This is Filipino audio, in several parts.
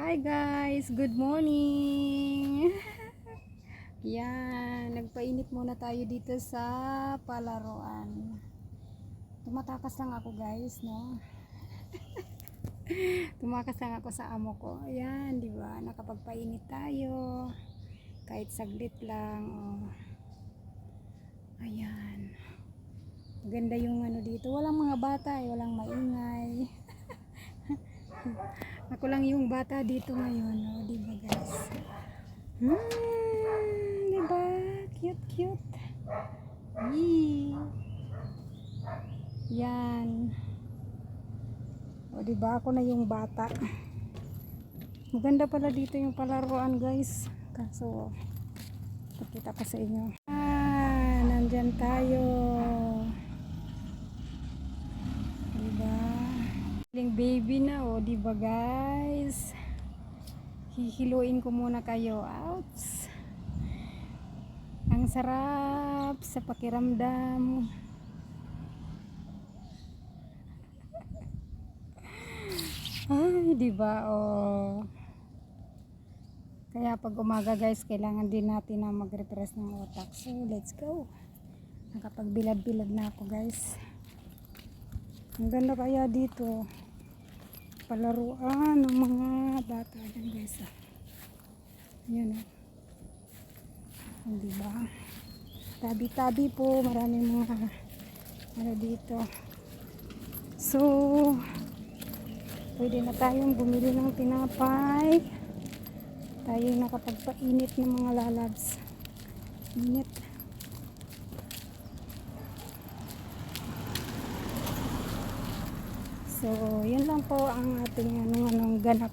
Hi guys, good morning. Yan, nagpainit muna tayo dito sa palaruan. Tumatakas lang ako guys, no? Tumakas lang ako sa amo ko. Ayan, di ba? Nakapagpainit tayo. Kahit saglit lang. Oh. Ayan. Maganda yung ano dito. Walang mga bata, eh. walang maingay. Ako lang yung bata dito ngayon, no? Di ba guys? Hmm, di ba? Cute, cute. Yee. Yan. O, di ba? Ako na yung bata. Maganda pala dito yung palaruan, guys. Kaso, pakita ko sa inyo. Ah, nandyan tayo. Diba? Yung baby na, oh, di ba guys? Hihiluin ko muna kayo. Ouch! Ang sarap sa pakiramdam. Ay, di ba? Oh. Kaya pag umaga guys, kailangan din natin na mag-refresh ng utak. So, let's go. Nakapagbilad-bilad na ako guys. Ang ganda kaya dito. Palaruan ng mga bata dyan guys. ah. Yan o. Oh. Diba? Tabi-tabi po. Maraming mga ano dito. So, pwede na tayong bumili ng tinapay. Tayo nakapagpainit ng mga lalabs. Init. So, yun lang po ang ating anong anong ganap.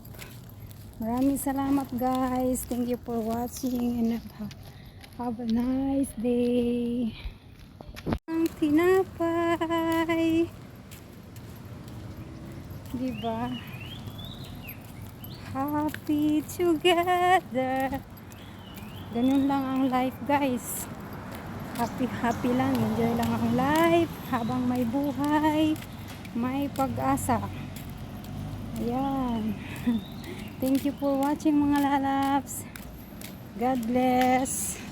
Maraming salamat guys. Thank you for watching and have, have a nice day. Ang tinapay. Diba? Happy together. Ganun lang ang life guys. Happy happy lang. Enjoy lang ang life habang may buhay may pag-asa. Ayan. Thank you for watching mga lalabs. God bless.